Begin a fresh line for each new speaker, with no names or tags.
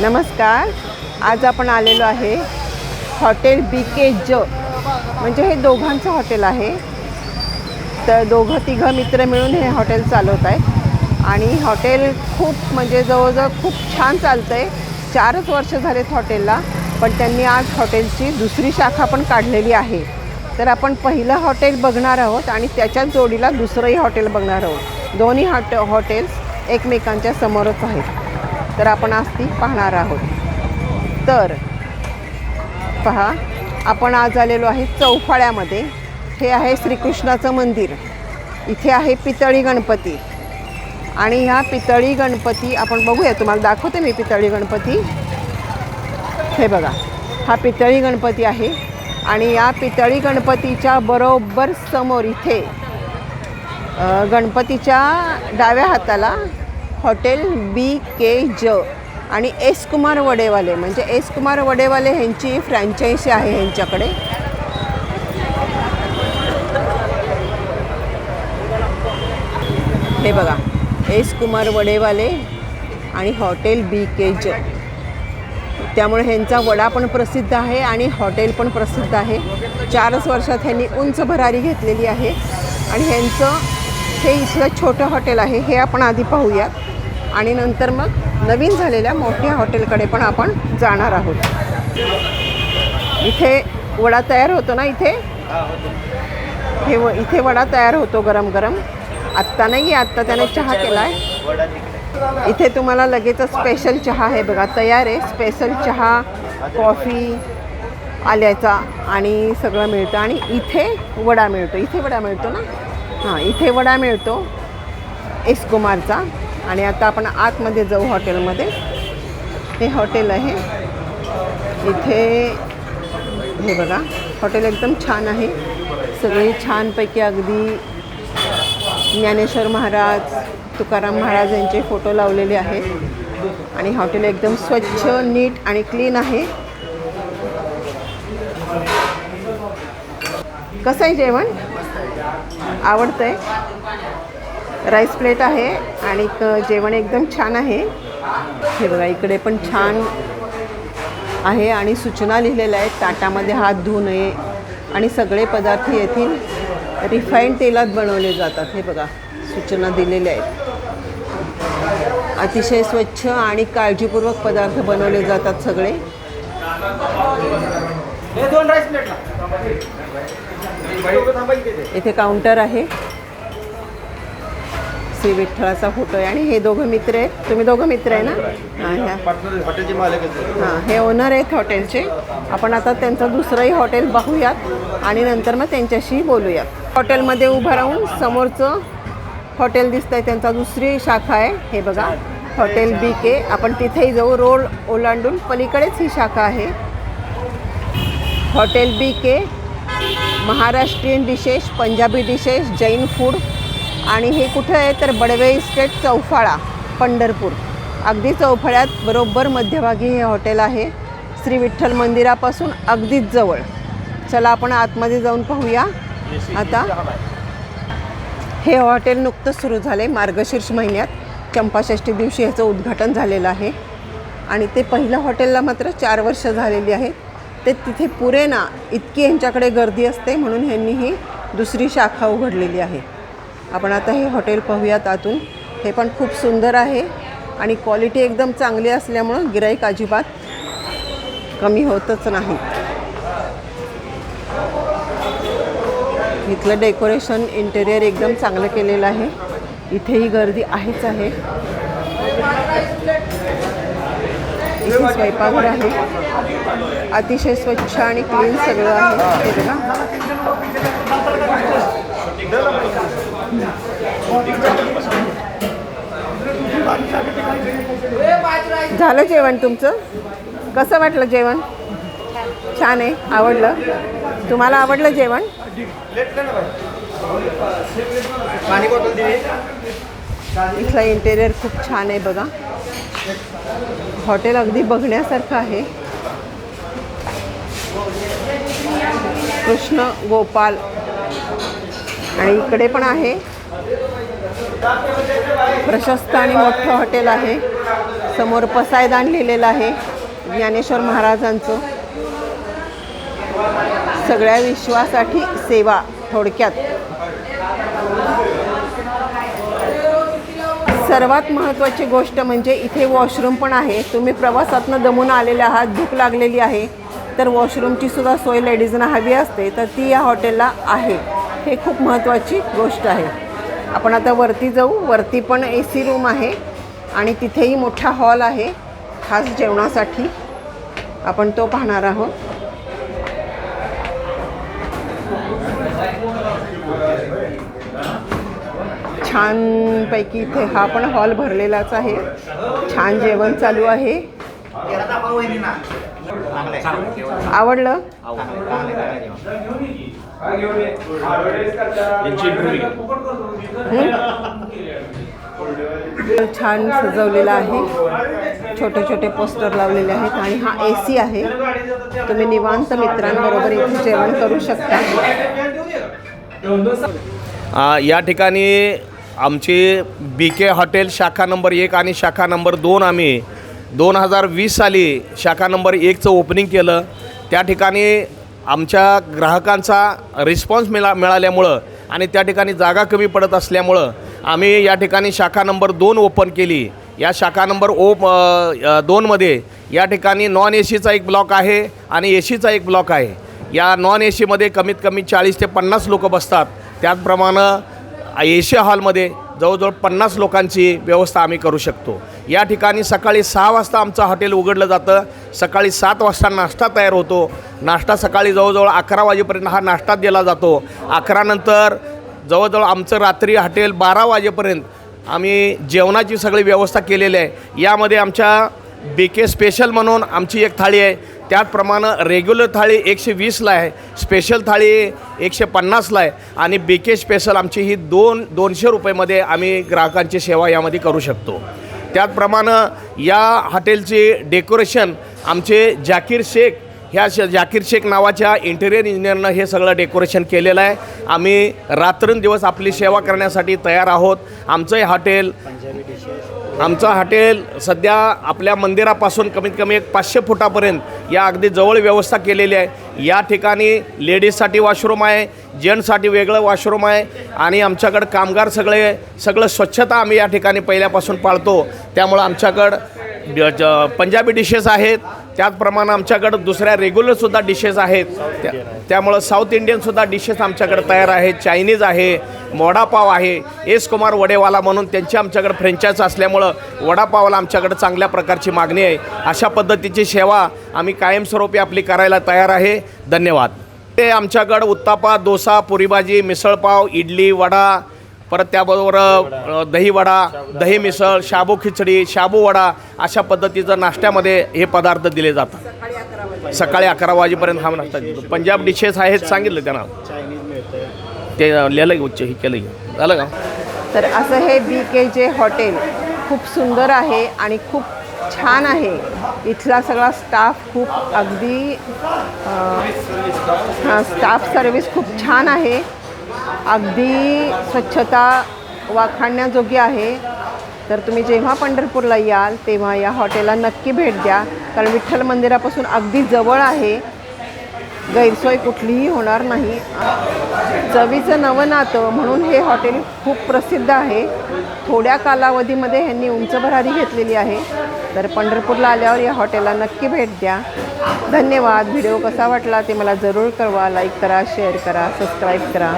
नमस्कार. आज आपण आलेलो आहे हॉटेल बी के ज. म्हणजे हे दोघांचं हॉटेल आहे. तर दोघं तिघं मित्र मिळून हे हॉटेल चालवत आहेत. आणि हॉटेल खूप म्हणजे जवळजवळ खूप छान चालतं आहे चारच वर्ष झालेत हॉटेलला पण त्यांनी आज हॉटेलची दुसरी शाखा पण काढलेली आहे. तर आपण पहिलं हॉटेल बघणार आहोत आणि त्याच्याच जोडीला दुसरंही हॉटेल बघणार आहोत. दोन्ही हॉटे हॉटेल्स एकमेकांच्या समोरच आहेत. तर आपण आज ती पाहणार आहोत. तर पहा आपण आज आलेलो आहे चौफाळ्यामध्ये. हे आहे श्रीकृष्णाचं मंदिर. इथे आहे पितळी गणपती. आणि ह्या पितळी गणपती आपण बघूया. तुम्हाला दाखवते मी पितळी गणपती. हे बघा हा पितळी गणपती आहे. आणि या पितळी गणपतीच्या बरोबर समोर इथे गणपतीच्या डाव्या हाताला हॉटेल बी के ज आणि एस कुमार वडेवाले म्हणजे एस कुमार वडेवाले ह्यांची फ्रँचायसी आहे ह्यांच्याकडे. हे बघा एस कुमार वडेवाले आणि हॉटेल बी के ज. त्यामुळे ह्यांचा वडा पण प्रसिद्ध आहे आणि हॉटेल पण प्रसिद्ध आहे. चारच वर्षात ह्यांनी उंच भरारी घेतलेली आहे. आणि ह्यांचं हे इथलं छोटं हॉटेल आहे हे आपण आधी पाहूयात. आणि नंतर मग नवीन झालेल्या मोठ्या हॉटेलकडे पण आपण जाणार आहोत. इथे वडा तयार होतो ना इथे? हे व इथे वडा तयार होतो गरम गरम. आत्ता नाही आहे आत्ता त्याने चहा केला आहे इथे तुम्हाला लगेचच स्पेशल चहा आहे बघा तयार आहे. स्पेशल चहा कॉफी आल्याचा आणि सगळं मिळतं. आणि इथे वडा मिळतो. इथे वडा मिळतो ना? हां इथे वडा मिळतो. एस कुमारचा. आणि आता आपण आतमध्ये जाऊ हॉटेलमध्ये. हे हॉटेल आहे. इथे हे बघा हॉटेल एकदम छान आहे. सगळी छानपैकी अगदी ज्ञानेश्वर महाराज तुकाराम महाराज यांचे फोटो लावलेले आहेत. आणि हॉटेल एकदम स्वच्छ नीट आणि क्लीन आहे. कसं आहे जेवण? आवडतं आहे राईस प्लेट आहे आणि जेवण एकदम छान आहे. हे बघा इकडे पण छान आहे आणि सूचना लिहिलेल्या आहेत. ताटामध्ये हात धुवू नये आणि सगळे पदार्थ येथील रिफाईंड तेलात बनवले जातात. हे बघा सूचना दिलेल्या आहेत. अतिशय स्वच्छ आणि काळजीपूर्वक पदार्थ बनवले जातात सगळे. इथे काउंटर आहे. श्री विठ्ठलाचा फोटो आहे. आणि हे दोघं मित्र आहेत. तुम्ही दोघं मित्र आहे ना? हां ह्या. हां हे ओनर आहेत हॉटेलचे. आपण आता त्यांचं दुसरंही हॉटेल पाहूयात आणि नंतर मग त्यांच्याशी बोलूयात. हॉटेलमध्ये उभं राहून समोरचं हॉटेल दिसतं आहे त्यांचा दुसरी शाखा आहे. हे बघा हॉटेल बी के. आपण तिथेही जाऊ. रोड ओलांडून पलीकडेच ही शाखा आहे. Hotel B K. Maharashtrian dishes Punjabi dishes Jain food आणि हे कुठं आहे तर बडवे इस्टेट चौफाळा पंढरपूर. अगदी चौफाळ्यात बरोबर मध्यभागी हे हॉटेल आहे. श्री विठ्ठल मंदिरापासून अगदीच जवळ. चला आपण आतमध्ये जाऊन पाहूया. आता हे हॉटेल नुकतंच सुरू झालं आहे मार्गशीर्ष महिन्यात. चंपाषष्ठी दिवशी ह्याचं उद्घाटन झालेलं आहे. आणि ते पहिलं हॉटेलला मात्र चार वर्ष झालेली आहेत. ते तिथे पुरे ना इतकी यांच्याकडे गर्दी असते म्हणून ह्यांनी ही दुसरी शाखा उघडलेली आहे. आपण आता हे हॉटेल पाहूयात आतून. हे पण खूप सुंदर आहे आणि क्वालिटी एकदम चांगली असल्यामुळं गिराईक अजिबात कमी होतच नाही. इथलं डेकोरेशन इंटेरियर एकदम चांगलं केलेलं आहे. इथेही गर्दी आहेच आहे. इथे स्वयंपाकघर आहे. अतिशय स्वच्छ आणि क्लीन सगळं आहे. बघा. झालं जेवण तुमचं? कसं वाटलं जेवण? छान आहे आवडलं? तुम्हाला आवडलं जेवण? इथलं इंटेरियर खूप छान आहे बघा. हॉटेल अगदी बघण्यासारखं आहे. कृष्ण गोपाल. आणि इकडे पण आहे. प्रशस्त आणि मोठं हॉटेल आहे. समोर पसायदान लिहिलेलं आहे ज्ञानेश्वर महाराजांचं. सगळ्या विश्वासाठी सेवा थोडक्यात. सर्वात महत्त्वाची गोष्ट म्हणजे इथे वॉशरूम पण आहे. तुम्ही प्रवासातनं दमून आलेले आहात भूक लागलेली आहे तर वॉशरूमची सुद्धा सोय लेडीजना हवी असते तर ती या हॉटेलला आहे. हे खूप महत्त्वाची गोष्ट आहे. आपण आता वरती जाऊ. वरती पण ए सी रूम आहे आणि तिथेही मोठा हॉल आहे. खास जेवणासाठी आपण तो पाहणार आहोत. छानपैकी इथे हा पण हॉल भरलेलाच आहे. छान जेवण चालू आहे. आवडलं. छान सजवलेलं आहे. छोटे छोटे पोस्टर लावलेले आहेत आणि हा ए सी आहे. तुम्ही निवांत मित्रांबरोबर इथे जेवण करू शकता.
आ, या ठिकाणी आमची बी के हॉटेल शाखा नंबर एक आणि शाखा नंबर दोन आम्ही दोन हजार वीस साली शाखा नंबर एकचं ओपनिंग केलं. त्या ठिकाणी आमच्या ग्राहकांचा रिस्पॉन्स मिळा मिळाल्यामुळं आणि त्या ठिकाणी जागा कमी पडत असल्यामुळं आम्ही या ठिकाणी शाखा नंबर दोन ओपन केली. या शाखा नंबर ओ दोनमध्ये या ठिकाणी नॉन ए सीचा एक ब्लॉक आहे आणि ए सीचा एक ब्लॉक आहे. या नॉन ए सीमध्ये कमीत कमी चाळीस ते पन्नास लोक बसतात. त्याचप्रमाणे ए सी हॉलमध्ये जवळजवळ पन्नास लोकांची व्यवस्था आम्ही करू शकतो. या ठिकाणी सकाळी सहा वाजता आमचं हॉटेल उघडलं जातं. सकाळी सात वाजता नाश्ता तयार होतो. नाश्ता सकाळी जवळजवळ अकरा वाजेपर्यंत हा नाश्ता दिला जातो. अकरानंतर जवळजवळ आमचं रात्री हॉटेल बारा वाजेपर्यंत आम्ही जेवणाची सगळी व्यवस्था केलेली आहे. यामध्ये आमच्या बी के स्पेशल म्हणून आमची एक थाळी आहे. त्याचप्रमाणे रेग्युलर थाळी एकशे वीसला आहे स्पेशल थाळी एकशे पन्नासला आहे आणि बी के स्पेशल आमची ही दोन दोनशे रुपयेमध्ये आम्ही ग्राहकांची सेवा यामध्ये करू शकतो. त्याचप्रमाणे या हॉटेलचे डेकोरेशन आमचे जाकीर शेख ह्या श जाकीर शेख नावाच्या इंटेरियर इंजिनियरनं हे सगळं डेकोरेशन केलेलं आहे. आम्ही रात्रंदिवस आपली सेवा करण्यासाठी तयार आहोत. आमचं हे हॉटेल आमचं हॉटेल सध्या आपल्या मंदिरापासून कमीत कमी एक पाचशे फुटापर्यंत या अगदी जवळ व्यवस्था केलेली आहे. या ठिकाणी लेडीजसाठी वॉशरूम आहे जेंट्ससाठी वेगळं वॉशरूम आहे आणि आमच्याकडं कामगार सगळे सगळं स्वच्छता आम्ही या ठिकाणी पहिल्यापासून पाळतो. त्यामुळं आमच्याकडं ज- पंजाबी डिशेस आहेत. त्याचप्रमाणे आमच्याकडं दुसऱ्या रेग्युलरसुद्धा डिशेस आहेत. त्या त्यामुळं साऊथ इंडियनसुद्धा डिशेस आमच्याकडं तयार आहेत. चायनीज आहे. वडापाव आहे. एस कुमार वडेवाला म्हणून त्यांची आमच्याकडे फ्रेंचाईज असल्यामुळं वडापावाला आमच्याकडे चांगल्या प्रकारची मागणी आहे. अशा पद्धतीची सेवा आम्ही कायमस्वरूपी आपली करायला तयार आहे. धन्यवाद. ते आमच्याकडं उत्तापा डोसा पुरीभाजी मिसळपाव इडली वडा परत त्याबरोबर दही वडा दही मिसळ शाबू खिचडी शाबू वडा अशा पद्धतीचं नाश्त्यामध्ये हे पदार्थ दिले जातात. सकाळी अकरा वाजेपर्यंत हा नाश्ता देतो पंजाब डिशेस आहेत सांगितलं त्यांना. ते लिहायला उच्च हे केलं झालं का?
तर असं हे बी के जे हॉटेल खूप सुंदर आहे आणि खूप छान आहे. इथला सगळा स्टाफ खूप अगदी हां स्टाफ सर्विस खूप छान आहे. अगदी स्वच्छता वाखाणण्याजोगी आहे. तर तुम्ही जेव्हा पंढरपूरला याल तेव्हा या हॉटेलला नक्की भेट द्या. कारण विठ्ठल मंदिरापासून अगदी जवळ आहे. गैरसोय कुठलीही होणार नाही. चवीचं नवं नातं म्हणून हे हॉटेल खूप प्रसिद्ध आहे. थोड्या कालावधीमध्ये ह्यांनी उंच भरारी घेतलेली आहे. तर पंढरपूरला आल्यावर या हॉटेलला नक्की भेट द्या. धन्यवाद. व्हिडिओ कसा वाटला ते मला जरूर कळवा. लाईक करा शेअर करा सबस्क्राईब करा.